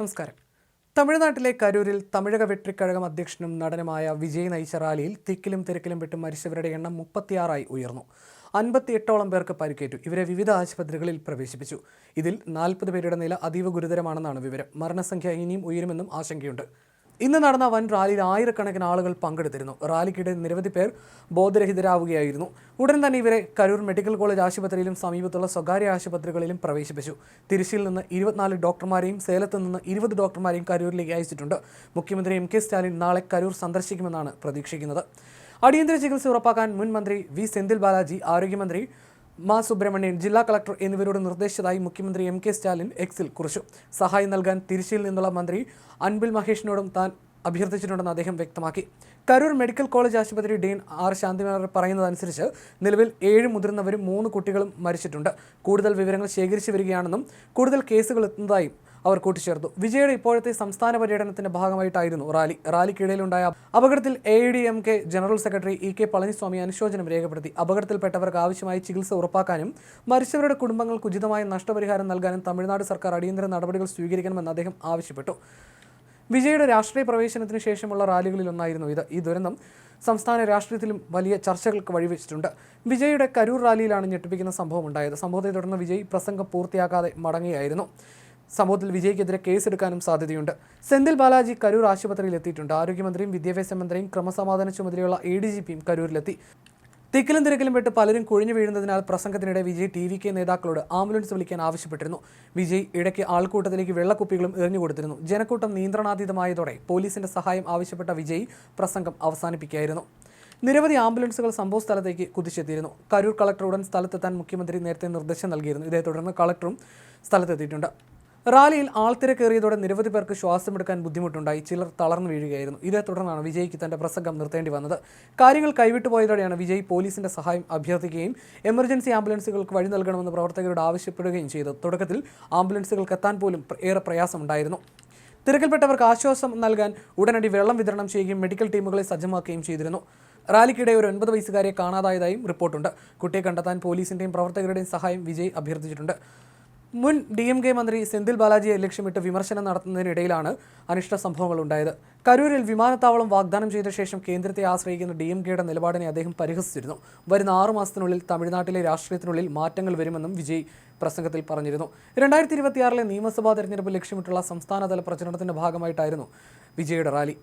നമസ്കാരം. തമിഴ്നാട്ടിലെ കരൂരിൽ തമിഴക വെട്രിക്കഴകം അധ്യക്ഷനും നടനുമായ വിജയ് നയിച്ച റാലിയിൽ തിക്കിലും തിരക്കിലും വിട്ട് മരിച്ചവരുടെ എണ്ണം മുപ്പത്തിയാറായി ഉയർന്നു. അൻപത്തിയെട്ടോളം പേർക്ക് പരിക്കേറ്റു. ഇവരെ വിവിധ ആശുപത്രികളിൽ പ്രവേശിപ്പിച്ചു. ഇതിൽ നാൽപ്പത് പേരുടെ നില അതീവ ഗുരുതരമാണെന്നാണ് വിവരം. മരണസംഖ്യ ഇനിയും ഉയരുമെന്നും ആശങ്കയുണ്ട്. ഇന്ന് നടന്ന വൻ റാലിയിൽ ആയിരക്കണക്കിന് ആളുകൾ പങ്കെടുത്തിരുന്നു. റാലിക്കിടെ നിരവധി പേർ ബോധരഹിതരാവുകയായിരുന്നു. ഉടൻ തന്നെ ഇവരെ കരൂർ മെഡിക്കൽ കോളേജ് ആശുപത്രിയിലും സമീപത്തുള്ള സ്വകാര്യ ആശുപത്രികളിലും പ്രവേശിപ്പിച്ചു. തിരുച്ചിയിൽ നിന്ന് ഇരുപത്തിനാല് ഡോക്ടർമാരെയും സേലത്ത് നിന്ന് ഇരുപത് ഡോക്ടർമാരെയും കരൂരിലേക്ക് അയച്ചിട്ടുണ്ട്. മുഖ്യമന്ത്രി എം കെ സ്റ്റാലിൻ നാളെ കരൂർ സന്ദർശിക്കുമെന്നാണ് പ്രതീക്ഷിക്കുന്നത്. അടിയന്തര ചികിത്സ ഉറപ്പാക്കാൻ മുൻ മന്ത്രി വി സെന്തിൽ ബാലാജി ആരോഗ്യമന്ത്രി മാ സുബ്രഹ്മണ്യൻ ജില്ലാ കളക്ടർ എന്നിവരോട് നിർദ്ദേശിച്ചതായി മുഖ്യമന്ത്രി എം കെ സ്റ്റാലിൻ എക്സിൽ കുറിച്ചു. സഹായം നൽകാൻ തിരുച്ചിയിൽ നിന്നുള്ള മന്ത്രി അൻബിൽ മഹേഷിനോടും താൻ അഭ്യർത്ഥിച്ചിട്ടുണ്ടെന്ന് അദ്ദേഹം വ്യക്തമാക്കി. കരൂർ മെഡിക്കൽ കോളേജ് ആശുപത്രി ഡീൻ ആർ ശാന്തിമാർ പറയുന്നതനുസരിച്ച് നിലവിൽ ഏഴ് മുതിർന്നവരും മൂന്ന് കുട്ടികളും മരിച്ചിട്ടുണ്ട്. കൂടുതൽ വിവരങ്ങൾ ശേഖരിച്ചു വരികയാണെന്നും കൂടുതൽ കേസുകൾ എത്തുന്നതായും അവർ കൂട്ടിച്ചേർത്തു. വിജയുടെ ഇപ്പോഴത്തെ സംസ്ഥാന പര്യടനത്തിന്റെ ഭാഗമായിട്ടായിരുന്നു റാലി. റാലിക്കിടയിലുണ്ടായ അപകടത്തിൽ A D M K general secretary E K Palaniswami അനുശോചനം രേഖപ്പെടുത്തി. അപകടത്തിൽപ്പെട്ടവർക്ക് ആവശ്യമായ ചികിത്സ ഉറപ്പാക്കാനും മരിച്ചവരുടെ കുടുംബങ്ങൾക്ക് ഉചിതമായ നഷ്ടപരിഹാരം നൽകാനും തമിഴ്നാട് സർക്കാർ അടിയന്തര നടപടികൾ സ്വീകരിക്കണമെന്ന് അദ്ദേഹം ആവശ്യപ്പെട്ടു. വിജയുടെ രാഷ്ട്രീയ പ്രവേശനത്തിന് ശേഷമുള്ള റാലികളിലൊന്നായിരുന്നു ഇത്. ഈ ദുരന്തം സംസ്ഥാന രാഷ്ട്രീയത്തിലും വലിയ ചർച്ചകൾക്ക് വഴിവെച്ചിട്ടുണ്ട്. വിജയുടെ കരൂർ റാലിയിലാണ് ഞെട്ടിപ്പിക്കുന്ന സംഭവം ഉണ്ടായത് സംഭവത്തെ തുടർന്ന് വിജയ് പ്രസംഗം പൂർത്തിയാക്കാതെ മടങ്ങുകയായിരുന്നു. സംഭവത്തിൽ വിജയ്ക്കെതിരെ കേസെടുക്കാനും സാധ്യതയുണ്ട്. സെന്തിൽ ബാലാജി കരൂർ ആശുപത്രിയിൽ എത്തിയിട്ടുണ്ട്. ആരോഗ്യമന്ത്രിയും വിദ്യാഭ്യാസ മന്ത്രിയും ക്രമസമാധാന ചുമതലയുള്ള എ ഡി ജി പിയും കരൂരിലെത്തി. തിക്കിലും തിരക്കിലും പെട്ട് പലരും കുഴിഞ്ഞു വീഴുന്നതിനാൽ പ്രസംഗത്തിനിടെ വിജയ് ടി വി കെ നേതാക്കളോട് ആംബുലൻസ് വിളിക്കാൻ ആവശ്യപ്പെട്ടിരുന്നു. വിജയ് ഇടയ്ക്ക് ആൾക്കൂട്ടത്തിലേക്ക് വെള്ളക്കുപ്പികളും എറിഞ്ഞു കൊടുത്തിരുന്നു. ജനക്കൂട്ടം നിയന്ത്രണാതീതമായതോടെ പോലീസിന്റെ സഹായം ആവശ്യപ്പെട്ട വിജയ് പ്രസംഗം അവസാനിപ്പിക്കുകയായിരുന്നു. നിരവധി ആംബുലൻസുകൾ സംഭവ സ്ഥലത്തേക്ക് കുതിച്ചെത്തിയിരുന്നു. കരൂർ കളക്ടർ ഉടൻ സ്ഥലത്തെത്താൻ മുഖ്യമന്ത്രി നേരത്തെ നിർദ്ദേശം നൽകിയിരുന്നു. ഇതേ തുടർന്ന് കളക്ടറും സ്ഥലത്തെത്തിയിട്ടുണ്ട്. റാലിയിൽ ആൾത്തിരക്കേറിയതോടെ നിരവധി പേർക്ക് ശ്വാസമെടുക്കാൻ ബുദ്ധിമുട്ടുണ്ടായി. ചിലർ തളർന്നു വീഴുകയായിരുന്നു. ഇതേ തുടർന്നാണ് വിജയ്ക്ക് തന്റെ പ്രസംഗം നിർത്തേണ്ടി വന്നത്. കാര്യങ്ങൾ കൈവിട്ടു പോയതോടെയാണ് വിജയ് പോലീസിന്റെ സഹായം അഭ്യർത്ഥിക്കുകയും എമർജൻസി ആംബുലൻസുകൾക്ക് വഴി നൽകണമെന്ന് പ്രവർത്തകരോട് ആവശ്യപ്പെടുകയും ചെയ്തു. തുടക്കത്തിൽ ആംബുലൻസുകൾക്ക് എത്താൻ പോലും ഏറെ പ്രയാസമുണ്ടായിരുന്നു. തിരക്കിൽപ്പെട്ടവർക്ക് ആശ്വാസം നൽകാൻ ഉടനടി വെള്ളം വിതരണം ചെയ്യുകയും മെഡിക്കൽ ടീമുകളെ സജ്ജമാക്കുകയും ചെയ്തിരുന്നു. റാലിക്കിടെ ഒരു ഒൻപത് വയസ്സുകാരെ കാണാതായതായും റിപ്പോർട്ടുണ്ട്. കുട്ടിയെ കണ്ടെത്താൻ പോലീസിന്റെയും പ്രവർത്തകരുടെയും സഹായം വിജയ് അഭ്യർത്ഥിച്ചിട്ടുണ്ട്. മുൻ ഡി എം കെ മന്ത്രി സെന്തിൽ ബാലാജിയെ ലക്ഷ്യമിട്ട് വിമർശനം നടത്തുന്നതിനിടയിലാണ് അനിഷ്ട സംഭവങ്ങൾ ഉണ്ടായത്. കരൂരിൽ വിമാനത്താവളം വാഗ്ദാനം ചെയ്ത ശേഷം കേന്ദ്രത്തെ ആശ്രയിക്കുന്ന ഡി എം കെയുടെ നിലപാടിനെ അദ്ദേഹം പരിഹസിച്ചിരുന്നു. വരുന്ന ആറു മാസത്തിനുള്ളിൽ തമിഴ്നാട്ടിലെ രാഷ്ട്രീയത്തിനുള്ളിൽ മാറ്റങ്ങൾ വരുമെന്നും വിജയ് പ്രസംഗത്തിൽ പറഞ്ഞിരുന്നു. രണ്ടായിരത്തി ഇരുപത്തിയാറിലെ നിയമസഭാ തെരഞ്ഞെടുപ്പ് ലക്ഷ്യമിട്ടുള്ള സംസ്ഥാനതല പ്രചരണത്തിന്റെ ഭാഗമായിട്ടായിരുന്നു വിജയുടെ റാലി.